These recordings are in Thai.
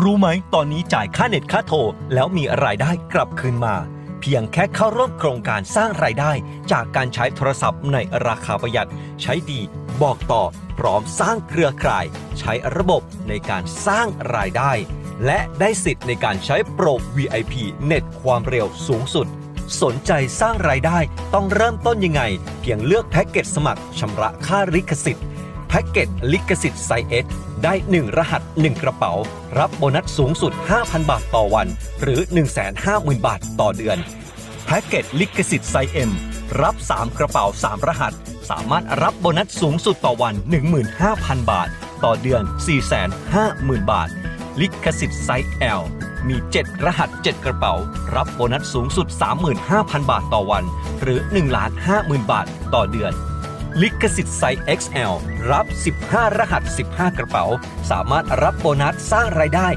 รู้ไหมตอนนี้จ่ายค่าเน็ตค่าโทร แล้วมีรายได้กลับคืนมา เพียงแค่เข้าร่วมโครงการสร้างรายได้ จากการใช้โทรศัพท์ในราคาประหยัด ใช้ดี บอกต่อ พร้อมสร้างเครือข่าย ใช้ระบบในการสร้างรายได้ และได้สิทธิ์ในการใช้โปร VIP เน็ตความเร็วสูงสุดสนใจสร้างรายได้ต้องเริ่มต้นยังไง เพียงเลือกแพ็กเกจสมัครชำระค่าลิขสิทธิ์ แพ็กเกจลิขสิทธิ์ไซเอสได้ 1 รหัส 1 กระเป๋า รับโบนัสสูงสุด 5,000 บาทต่อวัน หรือ 150,000 บาทต่อเดือน แพ็กเกจลิขสิทธิ์ไซเอ็มรับ 3 กระเป๋า 3 รหัส สามารถรับโบนัสสูงสุดต่อวัน 15,000 บาท ต่อเดือน 450,000 บาท ลิขสิทธิ์ไซส์ L มี 7 รหัส 7 กระเป๋า รับโบนัสสูงสุด 35,000 บาทต่อวัน หรือ1,50,000 บาท ต่อเดือน ลิขสิทธิ์ไซส์ XL รับ 15 รหัส 15 กระเป๋า สามารถรับโบนัสสร้างรายได้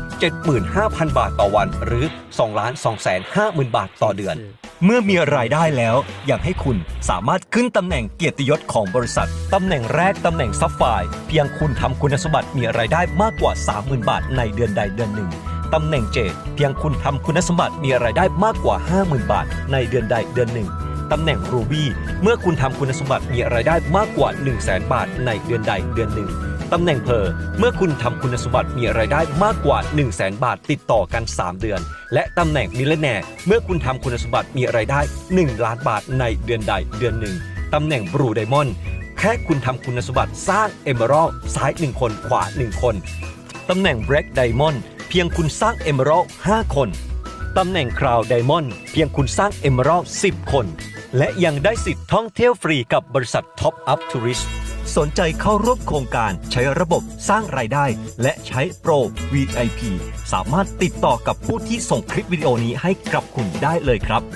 75,000 บาทต่อวัน หรือ 2 2 5 0 0 0 0 บาทต่อเดือน เมื่อมีรายได้แล้ว อยากให้คุณสามารถขึ้นตำแหน่งเกียรติยศของบริษัท ตำแหน่งแรกตำแหน่งซับไฟร์เพียงคุณทำคุณสมบัติมีรายได้มากกว่า 30,000 บาทในเดือนใดเดือนหนึ่งตำแหน่งเจดเพียงคุณทำคุณสมบัติมีรายได้มากกว่า 50,000 บาทในเดือนใดเดือนหนึ่ง ตำแหน่งรูบี้เมื่อคุณทำคุณสมบัติมีรายได้มากกว่า 1 0 0 0 0แบาทในเดือนใดเดือนหนึ่งตำแหน่งเพอเมื่อคุณทำคุณสมบัติมีรายได้มากกว่า 1 0 0 0 0แบาทติดต่อกัน 3 เดือน และตำแหน่งมิลเลนแนร์เมื่อคุณทำคุณสมบัติมีรายได้ 1 ล้านบาทในเดือนใดเดือนหนึ่งตำแหน่งบรูไดมอนด์แค่คุณทำคุณสมบัติสร้างเอเมอรัลซ้าย 1 คนขวา 1 คนตำแหน่ง Black Diamond เพียงคุณสร้าง Emerald 5คน ตำแหน่งคราวไดมอนด์เพียงคุณสร้าง Emerald 10 คน และยังได้สิทธิ์ท่องเที่ยวฟรีกับบริษัทท็อปอัพทัวริสนใจเข้าร่วมโครงการใช้ระบบสร้างรายได้ และใช้โปร VIP สามารถติดต่อกับผู้ที่ส่งคลิปวิดีโอนี้ให้กับคุณได้เลยครับ